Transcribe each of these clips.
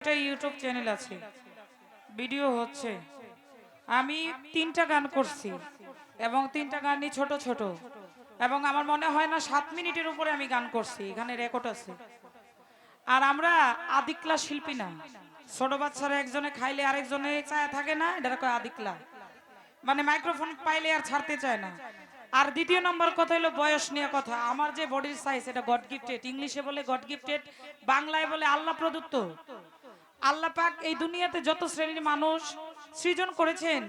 একটা YouTube channel আছে। Video হচ্ছে। আমি তিনটা গান করছি এবং তিনটা গানই ছোট ছোট। এবং আমার মনে হয় না সাত মিনিটের উপরে আমি গান করছি, এখানে রেকর্ড আছে। আর আমরা আদিকলা শিল্পী না। ছোট বাচ্চারা একজনে খাইলে আরেকজনে চায় থাকে না এটা কয় আদিকলা। মানে মাইক্রোফোন পাইলে আর ছাড়তে চায় না। আর দ্বিতীয় নম্বর কথা হলো বয়স নিয়ে কথা। আমার যে বডির সাইজ এটা গড গিফটেড ইংলিশে বলে গড গিফটেড বাংলায় বলে আল্লাহ প্রদত্ত। আল্লাহ পাক এই দুনিয়াতে যত শ্রেণির মানুষ সৃজন করেছেন,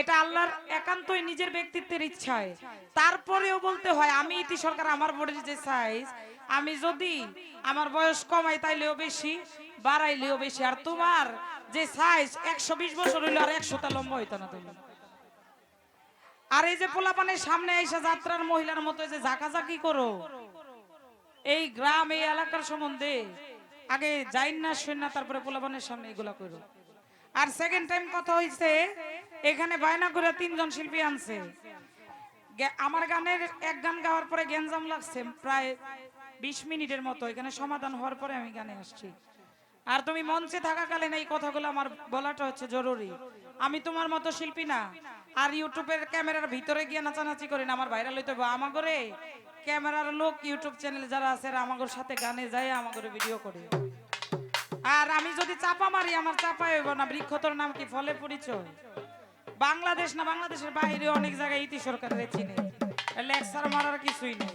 এটা আল্লাহর একান্তই নিজের ব্যক্তিত্বের ইচ্ছায়। তারপরেও বলতে হয়, আমি ইতি সরকার, আমার বডির যে সাইজ আমি যদি আমার বয়স কমাই তাইলেও বেশি, বাড়াইলেও বেশি। আর তোমার যে সাইজ একশো বিশ বছর হইল আর একশোটা লম্বা হইতো না তুমি। আর এই যে পোলাপানের সামনে এসে যাত্রার মহিলার মতো যে ঝাঁকাঝাঁকি করো, এই গ্রাম, এই এলাকার সম্বন্ধে আগে যাই না শুন না, তারপরে পোলাপানের সামনে এগুলা করো আর সেকেন্ড টাইম কথা হইছে, এখানে বায়না করে তিনজন শিল্পী আনছে। আমার গানের এক গান গাওয়ার পরে গেঞ্জাম লাগছে, প্রায় বিশ মিনিটের মতো, এখানে সমাধান হওয়ার পরে আমি গানে আসছি। আর তুমি মঞ্চে থাকাকালীন এই কথাগুলো আমার বলাটা হচ্ছে জরুরি। আমি তোমার মতো শিল্পী না, আর ইউটিউবের ক্যামেরার ভিতরে গিয়ে নাচানাচি করি না, আমার ভাইরাল হইতে হবে। আমাগরে ক্যামেরার লোক ইউটিউব চ্যানেল যারা আছে আমাগর সাথে গানে যায় আমাগরে ভিডিও করে। আর আমি যদি চাপা মারি, আমার চাপা হইব না। বৃক্ষতর নাম কি ফলে পরিচয়? বাংলাদেশ না বাংলাদেশের বাইরে অনেক জায়গায় ইতি সরকারের চিনে লেকচার মারার কিছুই নেই।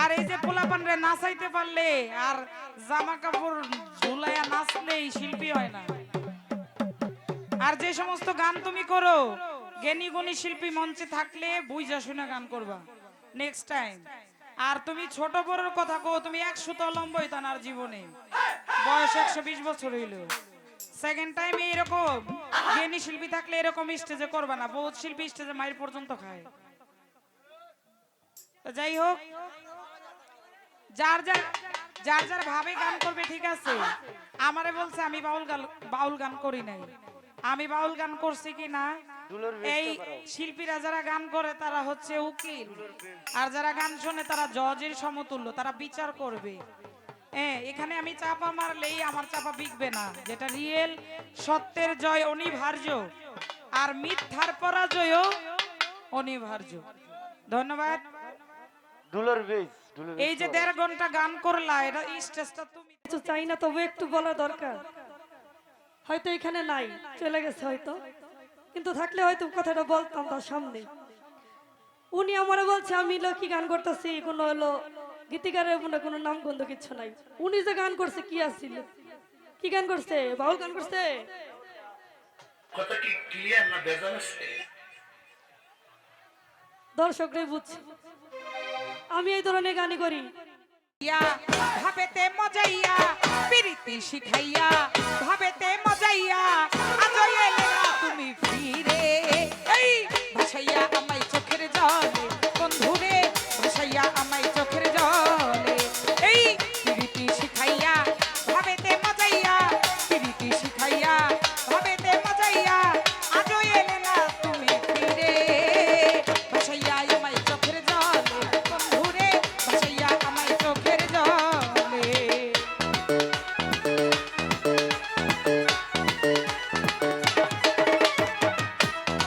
আর এই যে পোলাপান রে, নাচাইতে পারলে আর জামা কাপড় ঝুলাইয়া নাচলেই শিল্পী হয় না। আর যে সমস্ত গান তুমি করো, জ্ঞানী গুণী শিল্পী মঞ্চে থাকলে বুঝা শুনে গান করবা। নেক্সট টাইম আর তুমি ছোট বড়র কথা কো তুমি একশো তো লম্বা হইতান আর জীবনে। বয়স একশো বিশ বছর হইল। সেকেন্ড টাইম এরকম জ্ঞানী শিল্পী থাকলে এরকম স্টেজে করবা না। বহুত শিল্পী স্টেজে মায়ের পর্যন্ত খায়। তো যাই হোক, যার যার যার যার ভাবে গান করবে, ঠিক আছে। আমারে বলছে, আমি বাউল গান বাউল গান করি নাই। আমি বাউল গান করছি কি না? এই শিল্পীরা যারা গান করে তারা হচ্ছে উকিল। আর যারা গান শোনে তারা জজের সমতুল্য তারা বিচার করবে। হ্যাঁ এখানে আমি চাপা মারলেই আমার চাপা বিকবে না। যেটা রিয়েল সত্যের জয় অনিবার্য আর মিথ্যার পরাজয়ও অনিবার্য। ধন্যবাদ। দুলোর বীজ দুলোর এই যে দেড় ঘণ্টা গান করলা এটা স্টেজটা তুমি কিছু চাই না তবে একটু বলা দরকার। হয়তো এখানে নাই চলে গেছে হয়তো। কিন্তু থাকলে হয়তো কথাটা বলতাম তার সামনে। উনি আমারে বলছে আমি কি গান করতেছি কোনো হলো গীতিকারের মনে কোনো নাম গন্ধ কিছু নাই। উনি যে গান করছে কি আসছিল কি গান করছে? বাউল গান করছে? দর্শকরাই বুঝছে। আমি এই ধরনের গানই করি। ভাবেতে মজাইয়া প্রীতি শিখাইয়া ভাবেতে মজাইয়া আজ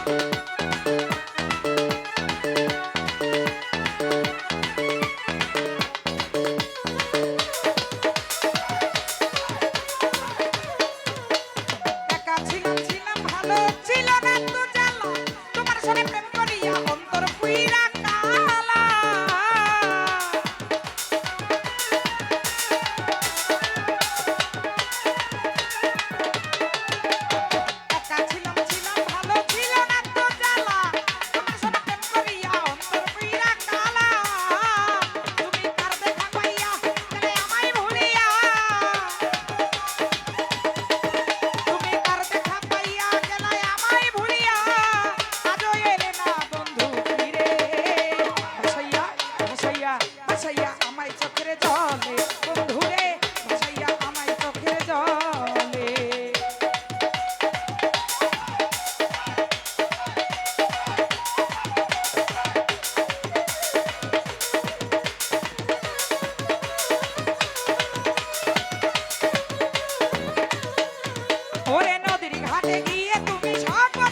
you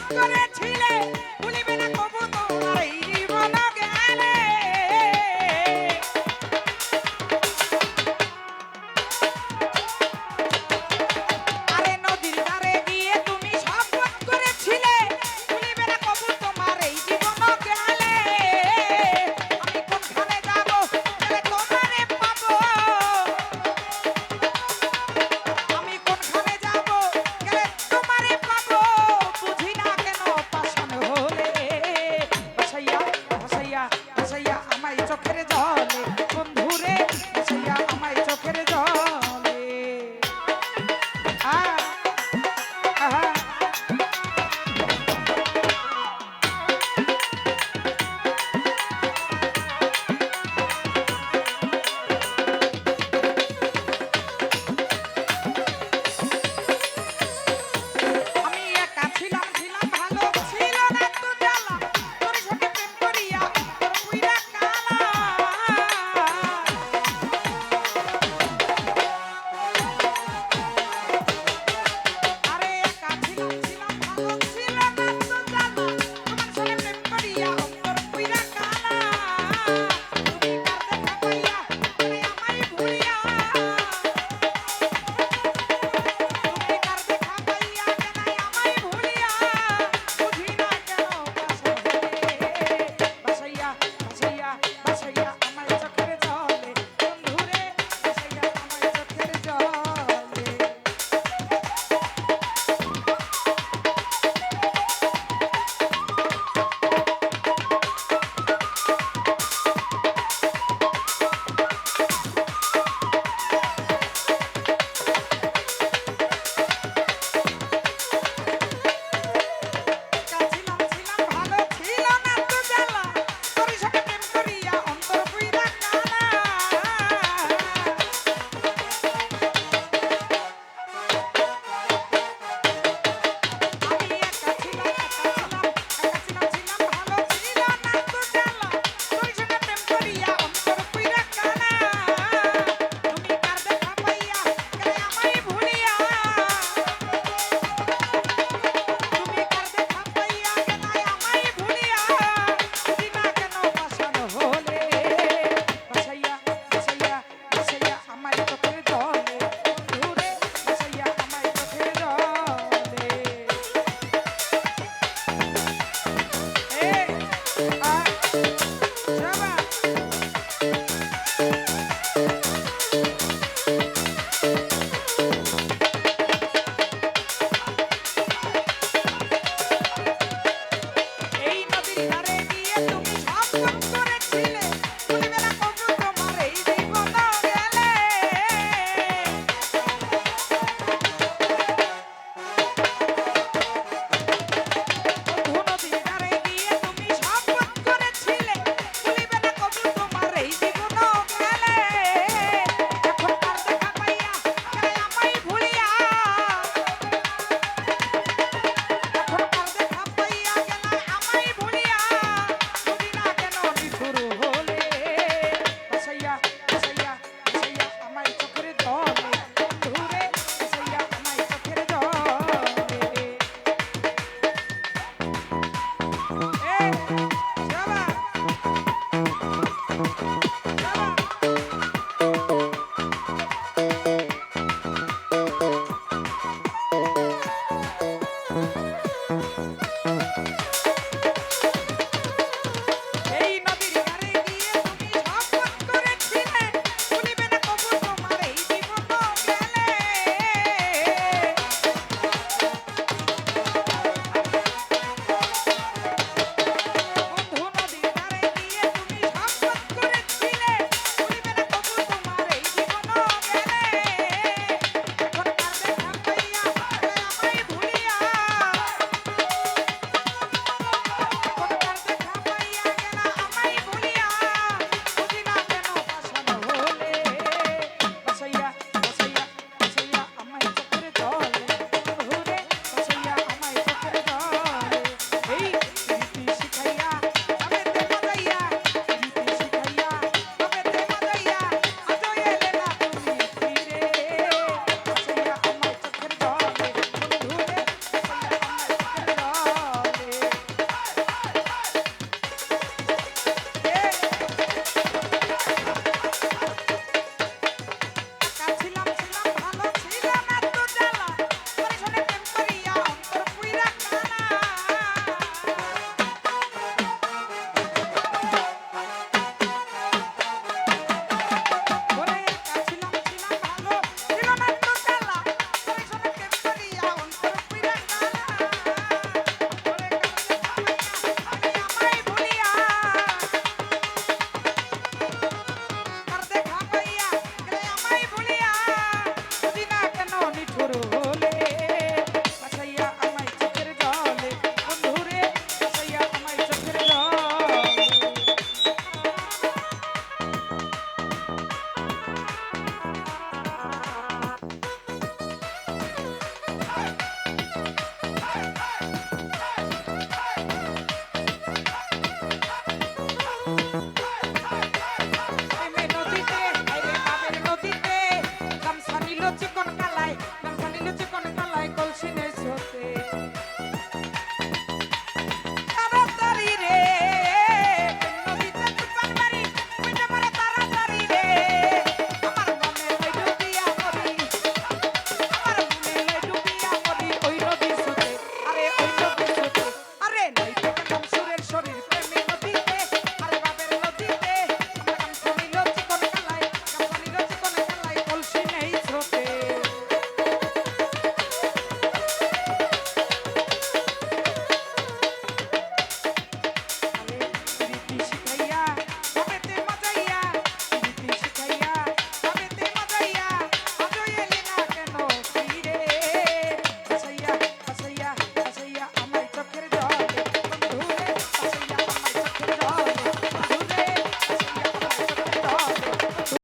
করে